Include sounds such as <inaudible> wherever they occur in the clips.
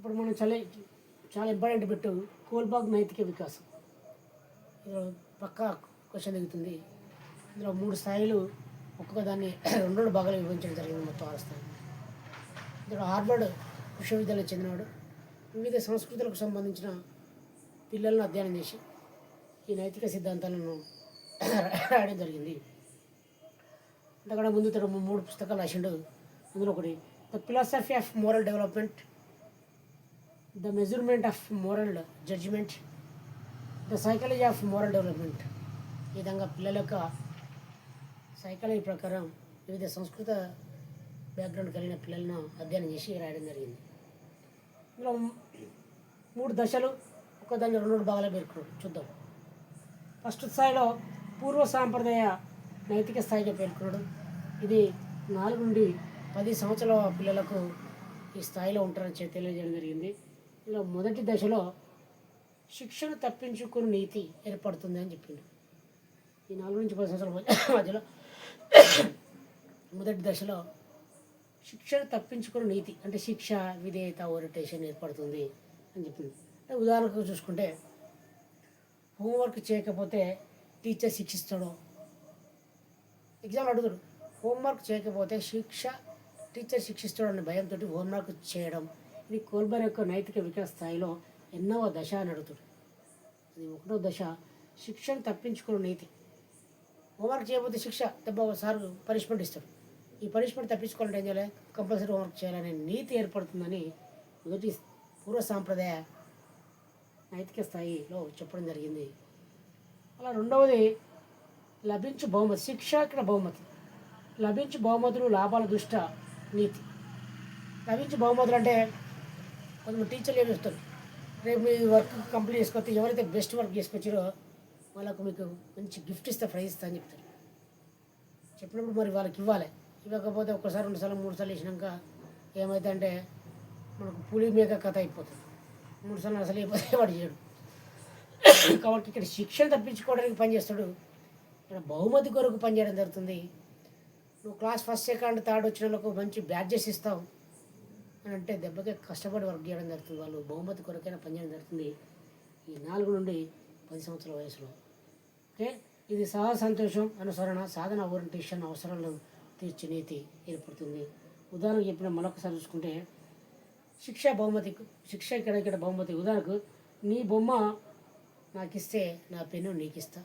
ఇప్పుడు మనం చాలా చాలా ఇంపార్టెంట్ పెట్టు. కోల్బాగ్ నైతిక వికాసం. ఇందులో పక్కా క్వశ్చన్ దిగుతుంది ఇందులో మూడు స్థాయిలు ఒక్కొక్క దాన్ని <clears throat> రెండు రెండు భాగాలు విభజించడం జరిగింది మొత్తం ఆరు స్థాయి ఇందులో హార్వర్డ్ విశ్వవిద్యాలయం చెందినవాడు. వివిధ సంస్కృతులకు సంబంధించిన పిల్లలను అధ్యయనం చేసి ఈ నైతిక సిద్ధాంతాలను <clears throat> రాయడం జరిగింది. అంతకన్నా ముందు ఇతడు మూడు పుస్తకాలు రాసిండు. అందులో ఒకటి the philosophy of moral development the measurement of moral judgement the psychology of moral development ఈ విధంగా పిల్లల యొక్క సైకాలజీ ప్రకారం వివిధ సంస్కృత బ్యాక్గ్రౌండ్ కలిగిన పిల్లలను అధ్యయనం చేసి రాయడం జరిగింది. ఇందులో మూడు దశలు ఒక దాన్ని రెండు రెండు భాగాలు పేర్కొన్నాడు చూద్దాం. ఫస్ట్ స్థాయిలో పూర్వ సాంప్రదాయ నైతిక స్థాయిగా పేర్కొన్నాడు. ఇది నాలుగు నుండి పది సంవత్సరాల పిల్లలకు ఈ స్థాయిలో ఉంటారని చెప్పి తెలియజేయడం జరిగింది. లో మొదటి దశలో శిక్షను తప్పించుకుని నీతి ఏర్పడుతుంది అని చెప్పిండు. ఈ నాలుగు నుంచి పది సంవత్సరాల <coughs> మధ్యలో <coughs> మొదటి దశలో శిక్షను తప్పించుకుని నీతి అంటే శిక్ష విధేయత ఓరిటేషన్ ఏర్పడుతుంది అని చెప్పింది అంటే ఉదాహరణకు చూసుకుంటే హోంవర్క్ చేయకపోతే టీచర్ శిక్షిస్తాడు? ఎగ్జామ్ అడుగుతాడు. హోంవర్క్ చేయకపోతే శిక్ష టీచర్ శిక్షిస్తాడు అనే భయంతో హోంవర్క్ చేయడం ఇది కోల్బర్ యొక్క నైతిక వికాస స్థాయిలో ఎన్నవ దశ అని అడుగుతాడు. అది ఒకటో దశ శిక్షను తప్పించుకునే నీతి. హోంవర్క్ చేయకపోతే శిక్ష దెబ్బ సార్ పనిష్మెంట్ ఇస్తాడు. ఈ పనిష్మెంట్ తప్పించుకోవాలంటే ఏం చేయాలి? కంపల్సరీ హోంవర్క్ చేయాలనే నీతి ఏర్పడుతుందని మొదటి పూర్వ సాంప్రదాయ నైతిక స్థాయిలో చెప్పడం జరిగింది. అలా రెండవది లభించు బహుమతి శిక్ష ఇక్కడ బహుమతి. లభించు బహుమతులు లాభాల దృష్ట నీతి. లభించు బహుమతులు అంటే కొంతమంది టీచర్లు ఏమి చెప్తారు రేపు మీ వర్క్ కంప్లీట్ చేసుకొస్తే ఎవరైతే బెస్ట్ వర్క్ చేసుకొచ్చారో వాళ్ళకు మీకు మంచి గిఫ్ట్ ఇస్తా ప్రైజ్ ఇస్తా అని చెప్తారు. చెప్పినప్పుడు మరి వాళ్ళకి ఇవ్వాలి. ఇవ్వకపోతే ఒక్కసారి రెండుసార్లు మూడు సార్లు వేసినాక ఏమైతే అంటే మనకు పులి మేక కథ అయిపోతుంది. మూడు సార్లు అసలు అయిపోతే వాడు చేయడు. కాబట్టి ఇక్కడ శిక్షణ తప్పించుకోవడానికి పనిచేస్తాడు ఇక్కడ బహుమతి కొరకు పనిచేయడం జరుగుతుంది. నువ్వు క్లాస్ ఫస్ట్ సెకండ్ థర్డ్ వచ్చిన వాళ్ళకు మంచి బ్యాడ్జెస్ ఇస్తావు. అని అంటే దెబ్బకి కష్టపడి వర్క్ చేయడం జరుగుతుంది. వాళ్ళు బహుమతి కొరకైనా పనిచేయడం జరుగుతుంది. ఈ నాలుగు నుండి పది సంవత్సరాల వయసులో. ఓకే? ఇది సహా సంతోషం అనుసరణ సాధన ఓరియంటేషన్ అవసరాలను తీర్చి నీతి ఏర్పడుతుంది. ఉదాహరణకు చెప్పిన మరొకసారి చూసుకుంటే శిక్ష బహుమతి శిక్ష ఇక్కడ ఇక్కడ బహుమతి. ఉదాహరణకు నీ బొమ్మ నాకు ఇస్తే నా పెన్ను నీకు ఇస్తా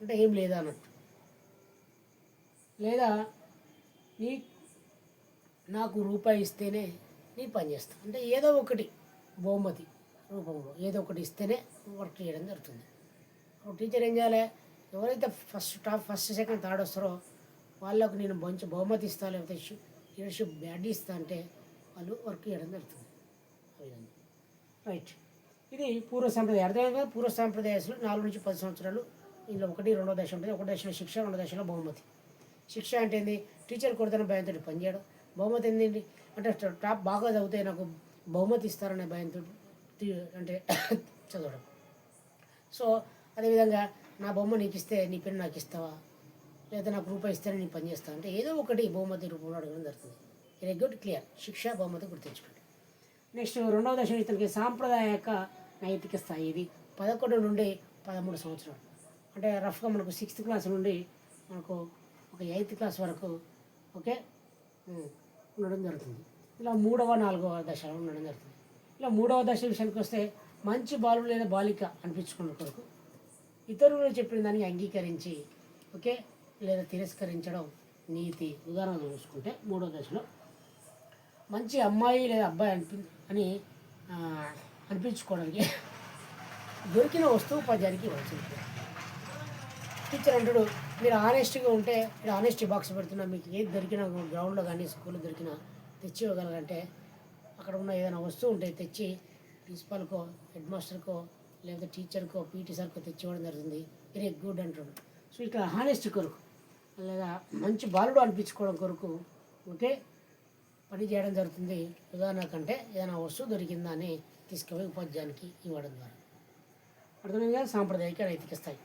అంటే ఏం లేదా అన్నట్టు. లేదా నీ నాకు రూపాయి ఇస్తేనే నీ పని చేస్తా. అంటే ఏదో ఒకటి బహుమతి రూపంలో ఏదో ఒకటి ఇస్తేనే వర్క్ చేయడం జరుగుతుంది. అప్పుడు టీచర్ ఏం చేయాలి? ఎవరైతే first top first second third వస్తారో వాళ్ళకు నేను మంచి బహుమతి ఇస్తా లేకపోతే లీడర్షిప్ బ్యాడ్ ఇస్తా అంటే వాళ్ళు వర్క్ చేయడం జరుగుతుంది. రైట్ ఇది పూర్వ సాంప్రదాయ. అర్థమైంది కదా? పూర్వ సాంప్రదాయాలు నాలుగు నుంచి పది సంవత్సరాలు. ఇందులో ఒకటి రెండో దశ ఉంటుంది. ఒక దశలో శిక్ష రెండో దశలో బహుమతి. శిక్ష అంటే ఏంది? టీచర్ కొడుతున్న భయంతో పనిచేయడం బహుమతి ఏంటి అంటే టాప్ బాగా చదివితే నాకు బహుమతి ఇస్తారనే భయంతో అంటే <coughs> చదవడం. సో అదేవిధంగా నా బొమ్మ నీకు ఇస్తే నీ పెన్ను నాకు ఇస్తావా లేదా నాకు రూపాయి ఇస్తేనే నేను పని చేస్తాను అంటే ఏదో ఒకటి బహుమతి రూపంలో అడగడం జరుగుతుంది. ఇది గుడ్ క్లియర్ శిక్ష బహుమతి గుర్తుంచుకోండి. నెక్స్ట్ రెండవ దశ ఇతనికి సాంప్రదాయక నైతిక స్థాయి ఇది. పదకొండు నుండి పదమూడు సంవత్సరాలు. అంటే రఫ్గా మనకు సిక్స్త్ క్లాస్ నుండి మనకు ఒక ఎయిత్ క్లాస్ వరకు ఓకే? ఉండడం జరుగుతుంది. ఇలా మూడవ నాలుగవ దశలో ఉండడం జరుగుతుంది. ఇలా మూడవ దశ విషయానికి వస్తే మంచి బాలుడు లేదా బాలిక అనిపించుకున్న కొరకు ఇతరులు చెప్పిన దాన్ని అంగీకరించి ఓకే లేదా తిరస్కరించడం నీతి ఉదాహరణ చూసుకుంటే మూడో దశలో మంచి అమ్మాయి లేదా అబ్బాయి అనిపి అని అనిపించుకోవడానికి దొరికిన వస్తువు పద్యానికి వచ్చింది టీచర్ అంటాడు మీరు ఆనెస్ట్గా ఉంటే మీరు ఆనెస్టీ బాక్స్ పెడుతున్నా మీకు ఏది దొరికినా గ్రౌండ్లో కానీ స్కూల్లో దొరికినా తెచ్చి ఇవ్వగలరంటే అక్కడ ఉన్న ఏదైనా వస్తువు ఉంటే తెచ్చి ప్రిన్సిపాల్కో హెడ్ మాస్టర్కో లేకపోతే టీచర్కో పీటీ సార్కో తెచ్చి ఇవ్వడం జరుగుతుంది. వెరీ గుడ్ అంటాడు. సో ఇక్కడ హానెస్టీ కొరకు లేదా మంచి బాలుడు అనిపించుకోవడం కొరకు ఒకే పని చేయడం జరుగుతుంది. ఉదాహరణ కంటే ఏదైనా వస్తువు దొరికిందా అని తీసుకుపోయి ఉపాధ్యాయునికి ఇవ్వడం ద్వారా. అర్థమైంది? కదా సాంప్రదాయిక నైతిక స్థాయి.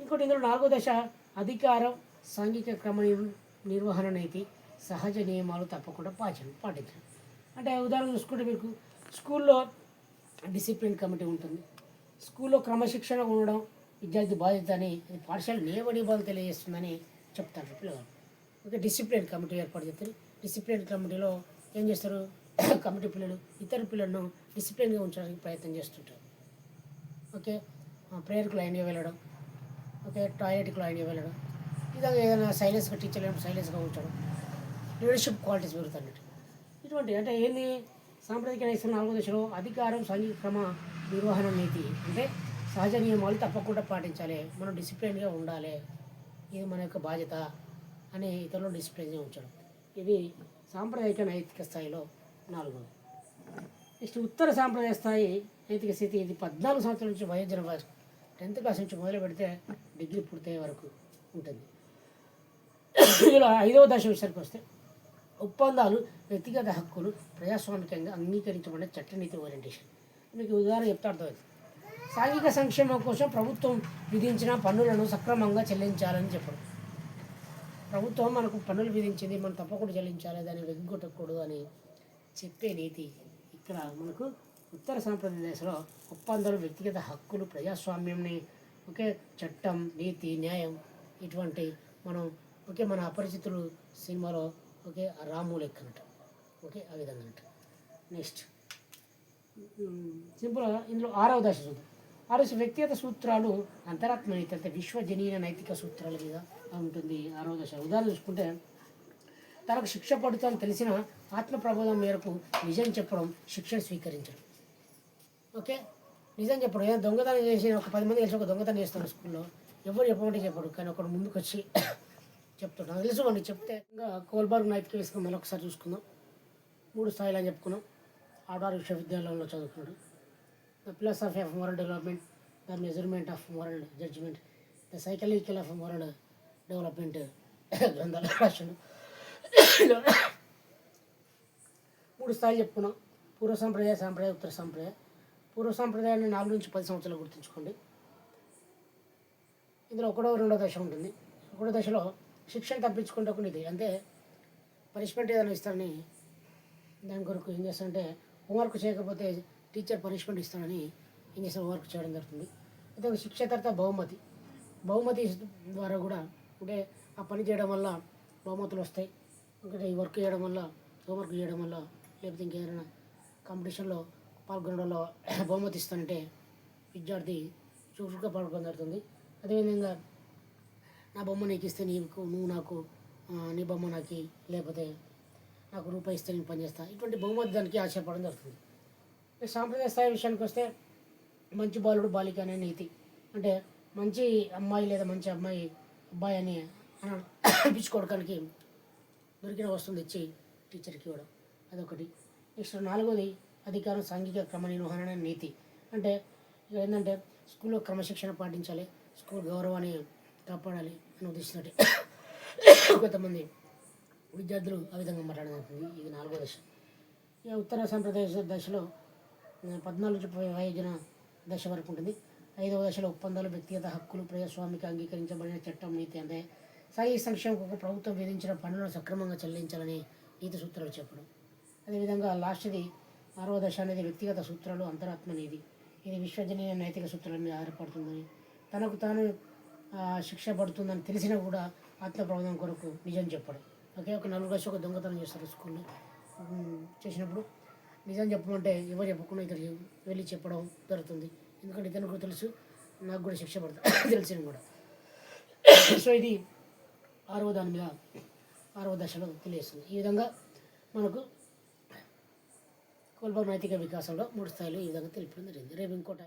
ఇంకోటి ఇందులో నాలుగో దశ అధికారం సాంఘిక క్రమ నిర్వహణ నైతి సహజ నియమాలు తప్పకుండా పాచం పాటించడం. అంటే ఉదాహరణ చూసుకుంటే మీకు స్కూల్లో డిసిప్లిన్ కమిటీ ఉంటుంది. స్కూల్లో క్రమశిక్షణ ఉండడం విద్యార్థి బాధ్యత అని అది పాఠశాల నియమ నియమాలు తెలియజేస్తుందని చెప్తారు పిల్లలు. ఓకే డిసిప్లిన్ కమిటీ ఏర్పాటు చేస్తారు. డిసిప్లిన్ కమిటీలో ఏం చేస్తారు? <coughs> కమిటీ పిల్లలు ఇతర పిల్లలను డిసిప్లిన్గా ఉంచడానికి ప్రయత్నం చేస్తుంటారు. ఓకే? ప్రేయర్కు లైన్గా వెళ్ళడం. ఓకే టాయిలెట్కి లైన్గా వెళ్ళడం ఇలాగ ఏదైనా సైలెన్స్గా టీచర్ లేనప్పుడు సైలెన్స్గా ఉంచడం లీడర్షిప్ క్వాలిటీస్ పెరుగుతున్నట్టు ఇటువంటి అంటే ఏంది? సాంప్రదాయ నైతిక నాలుగో దశలో అధికారం సంఘిక క్రమ నిర్వహణ నీతి. అంటే సహజ నియమాలు తప్పకుండా పాటించాలి. మనం డిసిప్లిన్గా ఉండాలి. ఇది మన యొక్క బాధ్యత అని ఇతరులు డిసిప్లిన్గా ఉంచడం. ఇది సాంప్రదాయక నైతిక స్థాయిలో నాలుగోది. నెక్స్ట్ ఉత్తర సాంప్రదాయ స్థాయి నైతిక స్థితి ఇది పద్నాలుగు సంవత్సరాల నుంచి వయోజన వయసు టెన్త్ క్లాస్ నుంచి మొదలు పెడితే డిగ్రీ పూర్తయ్యే వరకు ఉంటుంది. ఇందులో ఐదవ దశ విషయానికి వస్తే ఒప్పందాలు వ్యక్తిగత హక్కులు ప్రజాస్వామికంగా అంగీకరించబడిన చట్టనీతి ఓరియంటేషన్. మీకు ఉదాహరణ చెప్తా అర్థమైంది. సాంఘిక సంక్షేమం కోసం ప్రభుత్వం విధించిన పన్నులను సక్రమంగా చెల్లించాలని చెప్పడం. ప్రభుత్వం మనకు పన్నులు విధించింది మనం తప్పకుండా చెల్లించాలి దాన్ని వెగ్గొట్టకూడదు అని చెప్పే నీతి ఇక్కడ మనకు ఉత్తర సాంప్రదాయ ఒప్పందాలు వ్యక్తిగత హక్కులు ప్రజాస్వామ్యంని ఒకే చట్టం నీతి న్యాయం ఇటువంటి మనం ఓకే మన అపరిచితులు సినిమాలో ఓకే రాము లెక్కనట ఓకే ఆ విధంగా అంట. నెక్స్ట్ సింపుల్గా ఇందులో ఆరవ దశ చూద్దాం. ఆరో వ్యక్తిగత సూత్రాలు అంతరాత్మ నీతి అంటే విశ్వజనీయ నైతిక సూత్రాల మీద ఉంటుంది ఆరవ దశ. ఉదాహరణ చూసుకుంటే తనకు శిక్ష పడుతుందని తెలిసిన ఆత్మ ప్రబోధం మేరకు నిజం చెప్పడం శిక్షణ స్వీకరించడం. ఓకే? నిజం చెప్పడు. ఏదో దొంగతనం చేసి ఒక పది మంది కలిసి ఒక దొంగతనం చేస్తాడు స్కూల్లో. ఎవరు చెప్పమంటే చెప్పడు. కానీ ఒకడు ముందుకు వచ్చి <coughs> చెప్తాడు. నాకు తెలుసు వాడిని చెప్తే ఇంకా కోల్బర్గ్ నైట్కి వేసుకుని మళ్ళీ ఒకసారి చూసుకుందాం. మూడు స్థాయిలు అని చెప్పుకున్నాం. ఆడార్ విశ్వవిద్యాలయంలో చదువుకున్నాడు. The plus of F moral development the measurement of moral judgement the psychological of moral development <coughs> గ్రంథాలు రాశాడు. <coughs> మూడు స్థాయిలు చెప్పుకున్నాం. పూర్వ సాంప్రదాయ సాంప్రదాయ ఉత్తర సాంప్రదాయ. పూర్వ సాంప్రదాయాన్ని నాలుగు నుంచి పది సంవత్సరాలు గుర్తుంచుకోండి. ఇందులో ఒకటో రెండో దశ ఉంటుంది. ఒకటో దశలో శిక్షణ తప్పించుకుంటే ఇది అంటే పనిష్మెంట్ ఏదైనా ఇస్తారని దాని కొరకు ఏం చేస్తారంటే హోంవర్క్ చేయకపోతే టీచర్ పనిష్మెంట్ ఇస్తానని ఏం చేస్తారు హోంవర్క్ చేయడం జరుగుతుంది. అయితే ఒక శిక్ష తర్వాత బహుమతి. బహుమతి ద్వారా కూడా అంటే ఆ పని చేయడం వల్ల బహుమతులు వస్తాయి. ఇంకా ఈ వర్క్ చేయడం వల్ల హోంవర్క్ చేయడం వల్ల లేకపోతే ఇంకేదైనా కాంపిటీషన్లో పాల్గొనడంలో బహుమతి ఇస్తానంటే విద్యార్థి చురుకుగా పాల్గొన జరుగుతుంది. అదేవిధంగా నా బొమ్మ నీకు ఇస్తే నీకు నువ్వు నాకు నీ బొమ్మ నాకు లేకపోతే నాకు రూపాయి ఇస్తే నేను పనిచేస్తా ఇటువంటి బహుమతి దానికి ఆశపడడం జరుగుతుంది. సాంప్రదాయ స్థాయి విషయానికి వస్తే మంచి బాలుడు బాలిక అనే నీతి. అంటే మంచి అమ్మాయి లేదా మంచి అమ్మాయి అబ్బాయి అని అనిపించుకోవడానికి దొరికిన వస్తుంది ఇచ్చి టీచర్కి ఇవ్వడం అదొకటి. నెక్స్ట్ నాలుగోది అధికారం సాంఘిక క్రమ నిర్వహణ నీతి. అంటే ఇక ఏంటంటే స్కూల్లో క్రమశిక్షణ పాటించాలి స్కూల్ గౌరవాన్ని కాపాడాలి అని ఉద్దేశించినట్టు. కొంతమంది విద్యార్థులు ఆ విధంగా మాట్లాడడం ఇది నాలుగో దశ. ఇక ఉత్తర సాంప్రదాయ దశలో పద్నాలుగు వయోజన దశ వరకు ఉంటుంది. ఐదవ దశలో ఒప్పందాలు వ్యక్తిగత హక్కులు ప్రజాస్వామిక అంగీకరించబడిన చట్టం నీతి అంటే సాంఘిక సంక్షేమకు ప్రభుత్వం విధించిన పన్నులను సక్రమంగా చెల్లించాలని నీతి సూత్రాలు చెప్పడం. అదేవిధంగా లాస్ట్ది ఆరవ దశ అనేది వ్యక్తిగత సూత్రాలు అంతరాత్మనేది ఇది విశ్వజనీయ నైతిక సూత్రాల మీద ఆధారపడుతుందని తనకు తాను శిక్ష పడుతుందని తెలిసినా కూడా ఆత్మప్రబోధం కొరకు నిజం చెప్పడం. ఒకే ఒక నలుగురు కలిసి ఒక దొంగతనం చేస్తారు స్కూల్లో. చేసినప్పుడు నిజం చెప్పమంటే ఎవరు చెప్పకుండా ఇక్కడ వెళ్ళి చెప్పడం జరుగుతుంది. ఎందుకంటే ఇతను కూడా తెలుసు నాకు కూడా శిక్ష పడుతుంది <coughs> తెలిసిన కూడా. <coughs> సో ఇది ఆరవ దాని మీద ఆరవ దశలో తెలియస్తుంది ఈ విధంగా మనకు కోల్బా నైతిక వికాసంలో మూడు స్థాయిలు ఈ విధంగా తెలిపడం జరిగింది. రేపు ఇంకోటి